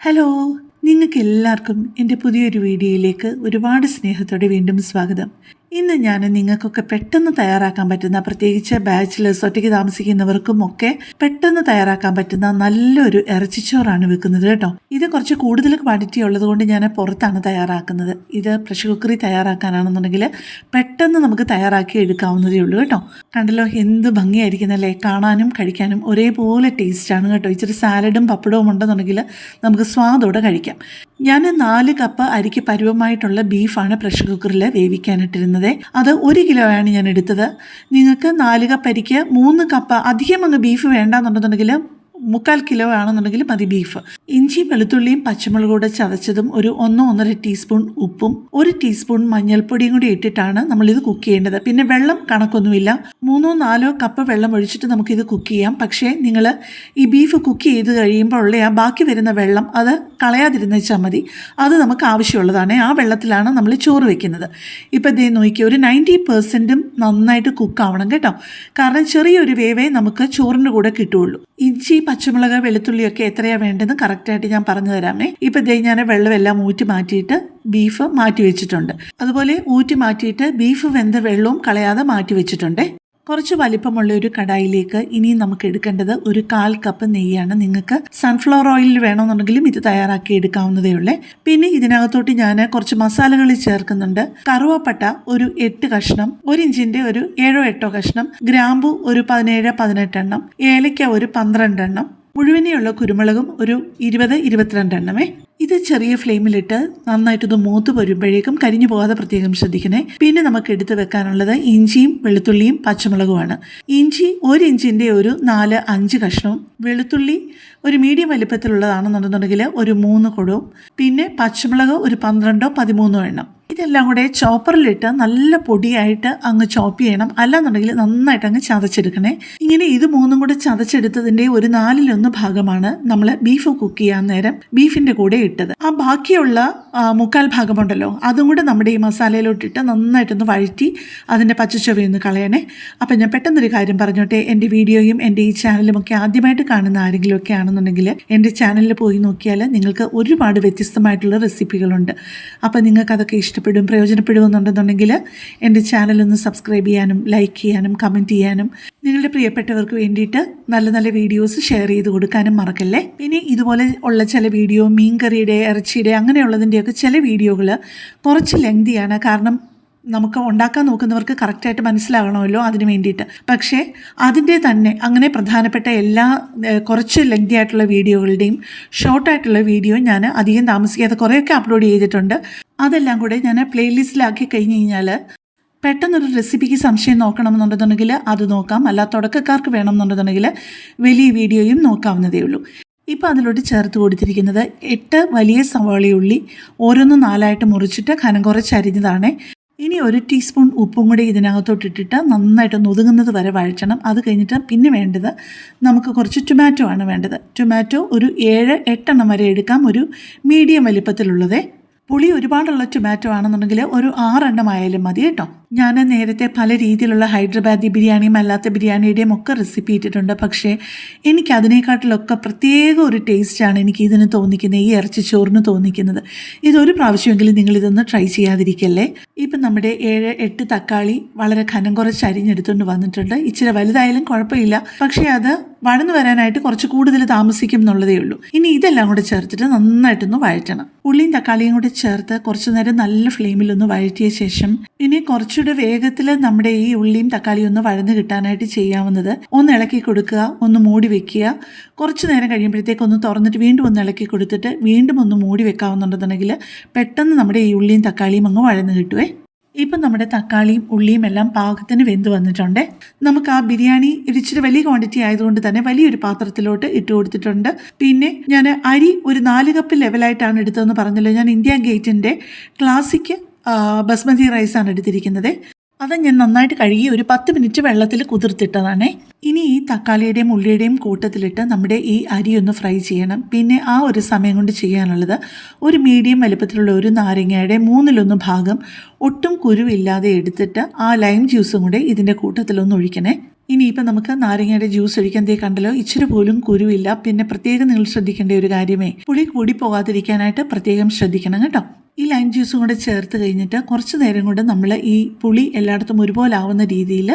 Hello നിങ്ങൾക്ക് എല്ലാവർക്കും എന്റെ പുതിയൊരു വീഡിയോയിലേക്ക് ഒരുപാട് സ്നേഹത്തോടെ വീണ്ടും സ്വാഗതം. ഇന്ന് ഞാൻ നിങ്ങൾക്കൊക്കെ പെട്ടെന്ന് തയ്യാറാക്കാൻ പറ്റുന്ന പ്രത്യേകിച്ച് ബാച്ചിലേഴ്സ് ഒറ്റയ്ക്ക് താമസിക്കുന്നവർക്കും ഒക്കെ പെട്ടെന്ന് തയ്യാറാക്കാൻ പറ്റുന്ന നല്ലൊരു ഇറച്ചിച്ചോറാണ് വെക്കുന്നത് കേട്ടോ. ഇത് കുറച്ച് കൂടുതൽ ക്വാണ്ടിറ്റി ഉള്ളതുകൊണ്ട് ഞാൻ പുറത്താണ് തയ്യാറാക്കുന്നത്. ഇത് പ്രഷർ കുക്കറിൽ തയ്യാറാക്കാനാണെന്നുണ്ടെങ്കിൽ പെട്ടെന്ന് നമുക്ക് തയ്യാറാക്കി എടുക്കാവുന്നതേ ഉള്ളൂ കേട്ടോ. കണ്ടല്ലോ എന്ത് ഭംഗിയായിരിക്കുന്നല്ലേ കാണാനും കഴിക്കാനും ഒരേപോലെ ടേസ്റ്റാണ് കേട്ടോ. ഇച്ചിരി സാലഡും പപ്പടവും ഉണ്ടെന്നുണ്ടെങ്കിൽ നമുക്ക് സ്വാദോടെ കഴിക്കാം. ഞാൻ നാല് കപ്പ് അരിക്ക് പരുവമായിട്ടുള്ള ബീഫാണ് പ്രഷർ കുക്കറിൽ വേവിക്കാനിട്ടിരുന്നത്. അത് ഒരു കിലോയാണ് ഞാൻ എടുത്തത്. നിങ്ങൾക്ക് നാല് കപ്പ് അരിക്ക് മൂന്ന് കപ്പ് അധികം അങ്ങ് ബീഫ് വേണ്ടാന്നുണ്ടെന്നുണ്ടെങ്കിൽ മുക്കാൽ കിലോ ആണെന്നുണ്ടെങ്കിൽ മതി ബീഫ് ഇഞ്ചി വെളുത്തുള്ളിയും പച്ചമുളകും കൂടെ ചതച്ചതും ഒരു ഒന്നോ ഒന്നര ടീസ്പൂൺ ഉപ്പും ഒരു ടീസ്പൂൺ മഞ്ഞൾപ്പൊടിയും കൂടി ഇട്ടിട്ടാണ് നമ്മളിത് കുക്ക് ചെയ്യേണ്ടത്. പിന്നെ വെള്ളം കണക്കൊന്നുമില്ല. മൂന്നോ നാലോ കപ്പ് വെള്ളം ഒഴിച്ചിട്ട് നമുക്കിത് കുക്ക് ചെയ്യാം. പക്ഷേ നിങ്ങൾ ഈ ബീഫ് കുക്ക് ചെയ്ത് കഴിയുമ്പോൾ ഉള്ള ആ ബാക്കി വരുന്ന വെള്ളം അത് കളയാതിരുന്നേച്ചാൽ മതി. അത് നമുക്ക് ആവശ്യമുള്ളതാണ്. ആ വെള്ളത്തിലാണ് നമ്മൾ ചോറ് വെക്കുന്നത്. ഇപ്പം ഇതേ നോക്കി ഒരു നയന്റി പെർസെന്റും നന്നായിട്ട് കുക്കാവണം കേട്ടോ. കാരണം ചെറിയൊരു വേവേ നമുക്ക് ചോറിന്റെ കൂടെ കിട്ടുകയുള്ളൂ. ഇഞ്ചി പച്ചമുളക് വെളുത്തുള്ളിയൊക്കെ എത്രയാണ് വേണ്ടതെന്ന് കറക്റ്റായിട്ട് ഞാൻ പറഞ്ഞു തരാമേ. ഇപ്പം ദേ ഞാൻ വെള്ളമെല്ലാം ഊറ്റി മാറ്റിയിട്ട് ബീഫ് മാറ്റി വെച്ചിട്ടുണ്ട്. അതുപോലെ ഊറ്റി മാറ്റിയിട്ട് ബീഫ് വെന്ത വെള്ളവും കളയാതെ മാറ്റി വെച്ചിട്ടുണ്ട്. കുറച്ച് വലിപ്പമുള്ള ഒരു കടായിലേക്ക് ഇനി നമുക്ക് എടുക്കേണ്ടത് ഒരു കാൽ കപ്പ് നെയ്യാണ്. നിങ്ങൾക്ക് സൺഫ്ലവർ ഓയിൽ വേണമെന്നുണ്ടെങ്കിലും ഇത് തയ്യാറാക്കി എടുക്കാവുന്നതേ ഉള്ളേ. പിന്നെ ഇതിനകത്തോട്ട് ഞാൻ കുറച്ച് മസാലകൾ ചേർക്കുന്നുണ്ട്. കറുവപ്പട്ട ഒരു എട്ട് കഷ്ണം ഒരു ഇഞ്ചിന്റെ ഒരു ഏഴോ എട്ടോ കഷ്ണം ഗ്രാമ്പു ഒരു പതിനേഴ് പതിനെട്ടെണ്ണം ഏലയ്ക്ക ഒരു പന്ത്രണ്ടെണ്ണം മുഴുവനെയുള്ള കുരുമുളകും ഒരു ഇരുപത് ഇരുപത്തിരണ്ട് എണ്ണമേ. ഇത് ചെറിയ ഫ്ലെയിമിലിട്ട് നന്നായിട്ടൊന്ന് മൂത്ത് വരുമ്പോഴേക്കും കരിഞ്ഞു പോകാതെ പ്രത്യേകം ശ്രദ്ധിക്കണേ. പിന്നെ നമുക്ക് എടുത്ത് വെക്കാനുള്ളത് ഇഞ്ചിയും വെളുത്തുള്ളിയും പച്ചമുളകുമാണ്. ഇഞ്ചി ഒരു ഇഞ്ചിന്റെ ഒരു നാല് അഞ്ച് കഷ്ണവും വെളുത്തുള്ളി ഒരു മീഡിയം വലിപ്പത്തിലുള്ളതാണെന്നുണ്ടെന്നുണ്ടെങ്കിൽ ഒരു മൂന്ന് കുടവും പിന്നെ പച്ചമുളക് ഒരു പന്ത്രണ്ടോ പതിമൂന്നോ എണ്ണം. ഇതെല്ലാം കൂടെ ചോപ്പറിലിട്ട് നല്ല പൊടിയായിട്ട് അങ്ങ് ചോപ്പ് ചെയ്യണം. അല്ലാന്നുണ്ടെങ്കിൽ നന്നായിട്ട് അങ്ങ് ചതച്ചെടുക്കണേ. ഇങ്ങനെ ഇത് മൂന്നും കൂടെ ചതച്ചെടുത്തതിന്റെ ഒരു നാലിലൊന്ന് ഭാഗമാണ് നമ്മൾ ബീഫ് കുക്ക് ചെയ്യാൻ നേരം ബീഫിന്റെ കൂടെ ഇട്ടത്. ആ ബാക്കിയുള്ള മുക്കാൽ ഭാഗമുണ്ടല്ലോ അതും കൂടെ നമ്മുടെ ഈ മസാലയിലോട്ടിട്ട് നന്നായിട്ടൊന്ന് വഴറ്റി അതിന്റെ പച്ചച്ചൊവയൊന്ന് കളയണേ. അപ്പം ഞാൻ പെട്ടെന്നൊരു കാര്യം പറഞ്ഞോട്ടെ എന്റെ വീഡിയോയും എന്റെ ഈ ചാനലും ഒക്കെ ആദ്യമായിട്ട് കാണുന്ന ആരെങ്കിലുമൊക്കെ ആണെന്നുണ്ടെങ്കിൽ എന്റെ ചാനലിൽ പോയി നോക്കിയാൽ നിങ്ങൾക്ക് ഒരുപാട് വ്യത്യസ്തമായിട്ടുള്ള റെസിപ്പികളുണ്ട്. അപ്പോൾ നിങ്ങൾക്ക് അതൊക്കെ ഇഷ്ടപ്പെടും പ്രയോജനപ്പെടുമെന്നുണ്ടെന്നുണ്ടെങ്കിൽ എന്റെ ചാനലൊന്ന് സബ്സ്ക്രൈബ് ചെയ്യാനും ലൈക്ക് ചെയ്യാനും കമന്റ് ചെയ്യാനും നിങ്ങളുടെ പ്രിയപ്പെട്ടവർക്ക് വേണ്ടിയിട്ട് നല്ല നല്ല വീഡിയോസ് ഷെയർ ചെയ്ത് കൊടുക്കാനും മറക്കല്ലേ? പിന്നെ ഇതുപോലെ ഉള്ള ചില വീഡിയോ മീൻ മീൻകറിയുടെ ഇറച്ചിയുടെ അങ്ങനെയുള്ളതിന്റെയൊക്കെ ചില വീഡിയോകൾ കുറച്ച് ലെങ്തിയാണ് കാരണം നമുക്ക് ഉണ്ടാക്കാൻ നോക്കുന്നവർക്ക് കറക്റ്റായിട്ട് മനസ്സിലാകണമല്ലോ അതിന് വേണ്ടിയിട്ട്. പക്ഷേ അതിന്റെ തന്നെ അങ്ങനെ പ്രധാനപ്പെട്ട എല്ലാ കുറച്ച് ലെങ്തി ആയിട്ടുള്ള വീഡിയോകളുടെയും ഷോർട്ടായിട്ടുള്ള വീഡിയോ ഞാൻ അധികം താമസിക്കാതെ കുറേയൊക്കെ അപ്ലോഡ് ചെയ്തിട്ടുണ്ട്. അതെല്ലാം കൂടെ ഞാൻ പ്ലേലിസ്റ്റിലാക്കി കഴിഞ്ഞ് കഴിഞ്ഞാൽ പെട്ടെന്നൊരു റെസിപ്പിക്ക് സംശയം നോക്കണമെന്നുണ്ടെന്നുണ്ടെങ്കിൽ അത് നോക്കാം. അല്ല തുടക്കക്കാർക്ക് വേണമെന്നുണ്ടെന്നുണ്ടെങ്കിൽ വലിയ വീഡിയോയും നോക്കാവുന്നതേ ഉള്ളൂ. ഇപ്പോൾ അതിലോട്ട് ചേർത്ത് കൊടുത്തിരിക്കുന്നത് എട്ട് വലിയ സവാളയുള്ളി ഓരോന്ന് നാലായിട്ട് മുറിച്ചിട്ട് ഖനം കുറച്ച് അരിഞ്ഞതാണ്. ഇനി ഒരു ടീസ്പൂൺ ഉപ്പും കൂടി ഇതിനകത്തോട്ട് ഇട്ടിട്ട് നന്നായിട്ട് ഒതുങ്ങുന്നത് വരെ വഴറ്റണം. അത് കഴിഞ്ഞിട്ട് പിന്നെ വേണ്ടത് നമുക്ക് കുറച്ച് ടൊമാറ്റോ ആണ് വേണ്ടത്. ടൊമാറ്റോ ഒരു ഏഴ് എട്ടെണ്ണം വരെ എടുക്കാം. ഒരു മീഡിയം വലിപ്പത്തിലുള്ളതേ. പുളി ഒരുപാടുള്ള ടൊമാറ്റോ ആണെന്നുണ്ടെങ്കിൽ ഒരു ആറെണ്ണം ആയാലും മതി കേട്ടോ. ഞാൻ നേരത്തെ പല രീതിയിലുള്ള ഹൈദരാബാദി ബിരിയാണിയും അല്ലാത്ത ബിരിയാണിയുടെയും ഒക്കെ റെസിപ്പി ഇട്ടിട്ടുണ്ട്. പക്ഷേ എനിക്ക് അതിനേക്കാട്ടിലൊക്കെ പ്രത്യേക ഒരു ടേസ്റ്റാണ് എനിക്ക് ഇതിന് തോന്നിക്കുന്നത് ഈ ഇറച്ചി ചോറിന് തോന്നിക്കുന്നത്. ഇതൊരു പ്രാവശ്യമെങ്കിലും നിങ്ങൾ ഇതൊന്ന് ട്രൈ ചെയ്യാതിരിക്കല്ലേ? ഇപ്പം നമ്മുടെ ഏഴ് എട്ട് തക്കാളി വളരെ ഖനം കുറച്ച് അരിഞ്ഞെടുത്തുകൊണ്ട് വന്നിട്ടുണ്ട്. ഇച്ചിരി വലുതായാലും കുഴപ്പമില്ല. പക്ഷേ അത് വഴന്നു വരാനായിട്ട് കുറച്ച് കൂടുതൽ താമസിക്കും എന്നുള്ളതേ ഉള്ളൂ. ഇനി ഇതെല്ലാം കൂടെ ചേർത്തിട്ട് നന്നായിട്ടൊന്ന് വഴറ്റണം. ഉള്ളിയും തക്കാളിയും കൂടെ ചേർത്ത് കുറച്ച് നേരം നല്ല ഫ്ലെയിമിൽ ഒന്ന് വഴറ്റിയ ശേഷം ഇനി കുറച്ചുകൂടെ വേഗത്തിൽ നമ്മുടെ ഈ ഉള്ളിയും തക്കാളിയും ഒന്ന് വഴന്ന് കിട്ടാനായിട്ട് ചെയ്യാവുന്നത് ഒന്ന് ഇളക്കി കൊടുക്കുക ഒന്ന് മൂടി വെക്കുക. കുറച്ച് നേരം കഴിയുമ്പോഴത്തേക്ക് ഒന്ന് തുറന്നിട്ട് വീണ്ടും ഒന്ന് ഇളക്കി കൊടുത്തിട്ട് വീണ്ടും ഒന്ന് മൂടി വെക്കാവുന്നുണ്ടെന്നുണ്ടെങ്കിൽ പെട്ടെന്ന് നമ്മുടെ ഈ ഉള്ളിയും തക്കാളിയും അങ്ങ് വഴന്ന് കിട്ടുവേ. ഇപ്പം നമ്മുടെ തക്കാളിയും ഉള്ളിയും എല്ലാം പാകത്തിന് വെന്ത് വന്നിട്ടുണ്ട്. നമുക്ക് ആ ബിരിയാണി ഇച്ചിരി വലിയ ക്വാണ്ടിറ്റി ആയതുകൊണ്ട് തന്നെ വലിയൊരു പാത്രത്തിലോട്ട് ഇട്ട് കൊടുത്തിട്ടുണ്ട്. പിന്നെ ഞാൻ അരി ഒരു നാല് കപ്പ് ലെവലായിട്ടാണ് എടുത്തതെന്ന് പറഞ്ഞല്ലോ. ഞാൻ ഇന്ത്യ ഗേറ്റിന്റെ ക്ലാസിക് ബസ്മതി റൈസാണ് എടുത്തിരിക്കുന്നത്. അത് ഞാൻ നന്നായിട്ട് കഴുകി ഒരു പത്ത് മിനിറ്റ് വെള്ളത്തിൽ കുതിർത്തിട്ടതാണേ. ഇനി ഈ തക്കാളിയുടെയും ഉള്ളിയുടെയും കൂട്ടത്തിലിട്ട് നമ്മുടെ ഈ അരി ഒന്ന് ഫ്രൈ ചെയ്യണം. പിന്നെ ആ ഒരു സമയം കൊണ്ട് ചെയ്യാനുള്ളത് ഒരു മീഡിയം വലുപ്പത്തിലുള്ള ഒരു നാരങ്ങയുടെ മൂന്നിലൊന്ന് ഭാഗം ഒട്ടും കുരുവില്ലാതെ എടുത്തിട്ട് ആ ലൈം ജ്യൂസും കൂടെ ഇതിന്റെ കൂട്ടത്തിലൊന്ന് ഒഴിക്കണേ. ഇനിയിപ്പോൾ നമുക്ക് നാരങ്ങയുടെ ജ്യൂസ് ഒഴിക്കാൻ കണ്ടല്ലോ ഇച്ചിരി പോലും കുരുവില്ല. പിന്നെ പ്രത്യേകം നിങ്ങൾ ശ്രദ്ധിക്കേണ്ട ഒരു കാര്യമേ പുളി കൂടി പോകാതിരിക്കാനായിട്ട് പ്രത്യേകം ശ്രദ്ധിക്കണം കേട്ടോ. ഈ ലൈം ജ്യൂസും കൂടെ ചേർത്ത് കഴിഞ്ഞിട്ട് കുറച്ച് നേരം കൊണ്ട് നമ്മൾ ഈ പുളി എല്ലായിടത്തും ഒരുപോലെ ആവുന്ന രീതിയിൽ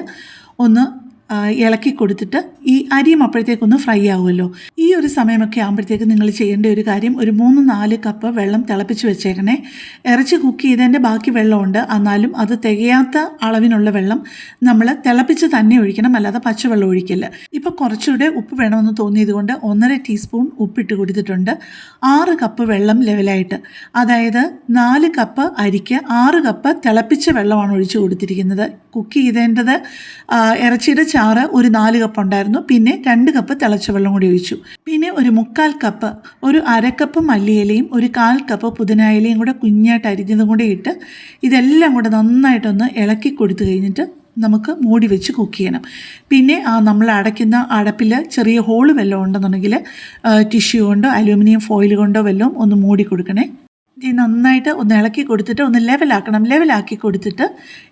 ഒന്ന് ഇളക്കി കൊടുത്തിട്ട് ഈ അരിയും അപ്പോഴത്തേക്കൊന്ന് ഫ്രൈ ആവുമല്ലോ. ഈ ഒരു സമയമൊക്കെ ആകുമ്പോഴത്തേക്ക് നിങ്ങൾ ചെയ്യേണ്ട ഒരു കാര്യം ഒരു മൂന്ന് നാല് കപ്പ് വെള്ളം തിളപ്പിച്ച് വെച്ചേക്കണേ. ഇറച്ചി കുക്ക് ചെയ്തതിന്റെ ബാക്കി വെള്ളമുണ്ട്. എന്നാലും അത് തികയാത്ത അളവിനുള്ള വെള്ളം നമ്മൾ തിളപ്പിച്ച് തന്നെ ഒഴിക്കണം. അല്ലാതെ പച്ചവെള്ളം ഒഴിക്കില്ല. ഇപ്പോൾ കുറച്ചുകൂടെ ഉപ്പ് വേണമെന്ന് തോന്നിയത് കൊണ്ട് ഒന്നര ടീസ്പൂൺ ഉപ്പിട്ട് കൊടുത്തിട്ടുണ്ട്. ആറ് കപ്പ് വെള്ളം ലെവലായിട്ട് അതായത് നാല് കപ്പ് അരിക്ക് ആറ് കപ്പ് തിളപ്പിച്ച വെള്ളമാണ് ഒഴിച്ചു കൊടുത്തിരിക്കുന്നത്. കുക്ക് ചെയ്തേണ്ടത് ഇറച്ചിയുടെ ചാറ് ഒരു നാല് കപ്പ് ഉണ്ടായിരുന്നു. പിന്നെ രണ്ട് കപ്പ് തിളച്ച വെള്ളം കൂടി ഒഴിച്ചു. പിന്നെ ഒരു മുക്കാൽ കപ്പ് ഒരു അരക്കപ്പ് മല്ലിയിലയും ഒരു കാൽ കപ്പ് പുതിനായിലയും കൂടെ കുഞ്ഞായിട്ട് അരിഞ്ഞതും കൂടെ ഇട്ട് ഇതെല്ലാം കൂടെ നന്നായിട്ടൊന്ന് ഇളക്കി കൊടുത്തു കഴിഞ്ഞിട്ട് നമുക്ക് മൂടി വെച്ച് കുക്ക് ചെയ്യണം. പിന്നെ ആ നമ്മൾ അടയ്ക്കുന്ന അടപ്പിൽ ചെറിയ ഹോൾ വല്ലതും ഉണ്ടെന്നുണ്ടെങ്കിൽ ടിഷ്യൂ കൊണ്ടോ അലൂമിനിയം ഫോയിൽ കൊണ്ടോ വല്ലതും ഒന്ന് മൂടി കൊടുക്കണേ. ഇത് നന്നായിട്ട് ഒന്ന് ഇളക്കി കൊടുത്തിട്ട് ഒന്ന് ലെവലാക്കണം ലെവലാക്കി കൊടുത്തിട്ട്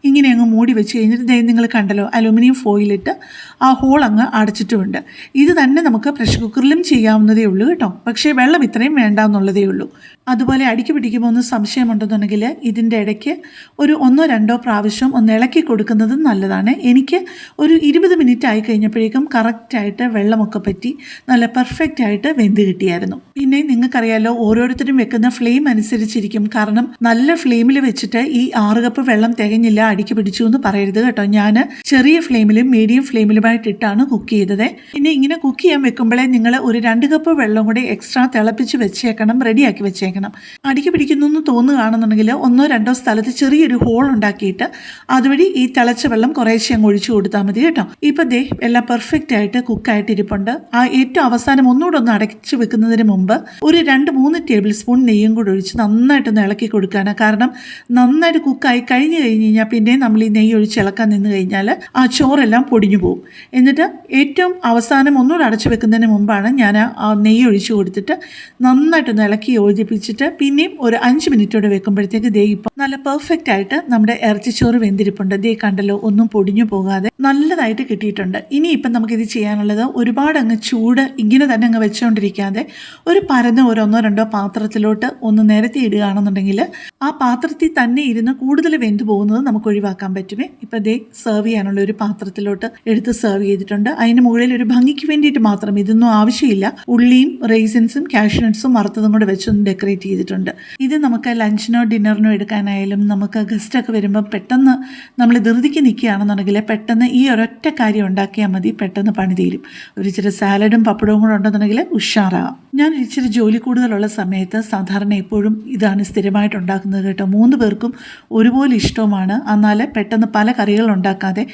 ഇങ്ങനെ അങ്ങ് മൂടി വെച്ച് കഴിഞ്ഞിട്ട് ദേ നിങ്ങൾ കണ്ടല്ലോ അലുമിനിയം ഫോയിലിട്ട് ആ ഹോൾ അങ്ങ് അടച്ചിട്ടുമുണ്ട്. ഇത് തന്നെ നമുക്ക് പ്രഷർ കുക്കറിലും ചെയ്യാവുന്നതേ ഉള്ളൂ കേട്ടോ. പക്ഷേ വെള്ളം ഇത്രയും വേണ്ട എന്നുള്ളതേ ഉള്ളൂ. അതുപോലെ അടിക്ക് പിടിക്കുമ്പോൾ ഒന്ന് സംശയമുണ്ടെന്നുണ്ടെങ്കിൽ ഇതിന്റെ ഇടയ്ക്ക് ഒരു ഒന്നോ രണ്ടോ പ്രാവശ്യം ഒന്ന് ഇളക്കി കൊടുക്കുന്നത് നല്ലതാണ്. എനിക്ക് ഒരു ഇരുപത് മിനിറ്റ് ആയി കഴിഞ്ഞപ്പോഴേക്കും കറക്റ്റായിട്ട് വെള്ളമൊക്കെ പറ്റി നല്ല പെർഫെക്റ്റ് ആയിട്ട് വെന്ത് കിട്ടിയായിരുന്നു. പിന്നെ നിങ്ങൾക്കറിയാലോ ഓരോരുത്തരും വെക്കുന്ന ഫ്ലെയിം അനുസരിച്ചിരിക്കും. കാരണം നല്ല ഫ്ലെയിമിൽ വെച്ചിട്ട് ഈ ആറ് കപ്പ് വെള്ളം തികഞ്ഞില്ല അടിക്ക് പിടിച്ചു എന്ന് പറയരുത് കേട്ടോ. ഞാൻ ചെറിയ ഫ്ലെയിമിലും മീഡിയം ഫ്ലെയിമിലുമായിട്ട് ഇട്ടാണ് കുക്ക് ചെയ്തത്. പിന്നെ ഇങ്ങനെ കുക്ക് ചെയ്യാൻ വെക്കുമ്പോഴേ നിങ്ങൾ ഒരു രണ്ട് കപ്പ് വെള്ളം കൂടി എക്സ്ട്രാ തിളപ്പിച്ച് വെച്ചേക്കണം റെഡിയാക്കി വെച്ചേക്കണം. അടിക്ക് പിടിക്കുന്നു എന്ന് തോന്നുകയാണെന്നുണ്ടെങ്കിൽ ഒന്നോ രണ്ടോ സ്ഥലത്ത് ചെറിയൊരു ഹോൾ ഉണ്ടാക്കിയിട്ട് അതുവഴി ഈ തിളച്ച വെള്ളം കുറേശ്ശെ അങ്ങ് ഒഴിച്ചു കൊടുത്താൽ മതി കേട്ടോ. ഇപ്പം ദേ എല്ലാം പെർഫെക്റ്റ് ആയിട്ട് കുക്കായിട്ട് ഇരിപ്പുണ്ട് ആ ഏറ്റവും അവസാനം ഒന്നുകൂടെ ഒന്ന് അടച്ചു വെക്കുന്നതിന് മുമ്പ് ഒരു രണ്ട് മൂന്ന് ടേബിൾ സ്പൂൺ നെയ്യും കൂടെ ഒഴിച്ച് നന്നായിട്ടൊന്ന് ഇളക്കി കൊടുക്കുകയാണ് കാരണം നന്നായിട്ട് കുക്കായി കഴിഞ്ഞ് കഴിഞ്ഞ് കഴിഞ്ഞാൽ പിന്നെ നമ്മൾ ഈ നെയ്യ് ഒഴിച്ച് ഇളക്കാൻ നിന്ന് കഴിഞ്ഞാൽ ആ ചോറെല്ലാം പൊടിഞ്ഞു പോകും. എന്നിട്ട് ഏറ്റവും അവസാനം ഒന്നുകൂടെ അടച്ചു വെക്കുന്നതിന് മുമ്പാണ് ഞാൻ ആ നെയ്യ് ഒഴിച്ചു കൊടുത്തിട്ട് നന്നായിട്ടൊന്ന് ഇളക്കി യോജിപ്പിച്ചിട്ട് പിന്നെയും ഒരു അഞ്ച് മിനിറ്റോടെ വെക്കുമ്പോഴത്തേക്ക് ദേ ഇപ്പം നല്ല പെർഫെക്റ്റ് ആയിട്ട് നമ്മുടെ ഇറച്ചിച്ചോറ് വെന്തിരിപ്പുണ്ട്. ദേ കണ്ടല്ലോ ഒന്നും പൊടിഞ്ഞു പോകാതെ നല്ലതായിട്ട് കിട്ടിയിട്ടുണ്ട്. ഇനി ഇപ്പം നമുക്കിത് ചെയ്യാനുള്ളത് ഒരുപാട് അങ്ങ് ചൂട് ഇങ്ങനെ തന്നെ അങ്ങ് വെച്ചുകൊണ്ടിരിക്കാതെ ഒരു പരന്ന ഓരോന്നോ രണ്ടോ പാത്രത്തിലോട്ട് ഒന്ന് നിരത്തി ഇടുകയാണെന്നുണ്ടെങ്കിൽ ആ പാത്രത്തിൽ തന്നെ ഇരുന്ന് കൂടുതൽ വെന്ത് പോകുന്നത് നമുക്ക് ഒഴിവാക്കാൻ പറ്റുമേ. ഇപ്പം ദേ സെർവ് ചെയ്യാനുള്ള ഒരു പാത്രത്തിലോട്ട് എടുത്ത് സെർവ് ചെയ്തിട്ടുണ്ട്. അതിന് മുകളിൽ ഒരു ഭംഗിക്ക് വേണ്ടിയിട്ട് മാത്രം ഇതൊന്നും ആവശ്യമില്ല. ഉള്ളിയും റേസിൻസും കാഷ്നട്ട്സും വറുത്തതും കൂടെ വെച്ചൊന്ന് ഡെക്കറേറ്റ് ചെയ്തിട്ടുണ്ട്. ഇത് നമുക്ക് ലഞ്ചിനോ ഡിന്നറിനോ എടുക്കാനായാലും നമുക്ക് ഗസ്റ്റൊക്കെ വരുമ്പോൾ പെട്ടെന്ന് നമ്മൾ ധൃതിക്ക് നിൽക്കുകയാണെന്നുണ്ടെങ്കിൽ പെട്ടെന്ന് ഈ ഒരൊറ്റ കാര്യം ഉണ്ടാക്കിയാൽ മതി പെട്ടെന്ന് പണി തീരും. ഒരു ഇച്ചിരി സാലഡും പപ്പടവും കൂടെ ഉണ്ടെന്നുണ്ടെങ്കിൽ ഉഷാറാകാം ഞാൻ ഇച്ചിരി ജോലി കൂടുതലുള്ള സമയത്ത് സാധാരണ എപ്പോഴും ഇതാണ് സ്ഥിരമായിട്ട് ഉണ്ടാക്കുന്നത് കേട്ടോ. മൂന്ന് പേർക്കും ഒരുപോലെ ഇഷ്ടവുമാണ്. എന്നാൽ പെട്ടെന്ന് പല കറികൾ ഉണ്ടാക്കാതെ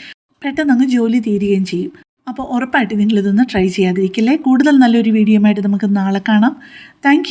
പെട്ടെന്ന് അങ്ങ് ജോലി തീരുകയും ചെയ്യും. അപ്പോൾ ഉറപ്പായിട്ട് നിങ്ങളിതൊന്ന് ട്രൈ ചെയ്യാതിരിക്കില്ലേ? കൂടുതൽ നല്ലൊരു വീഡിയോ ആയിട്ട് നമുക്ക് നാളെ കാണാം. താങ്ക്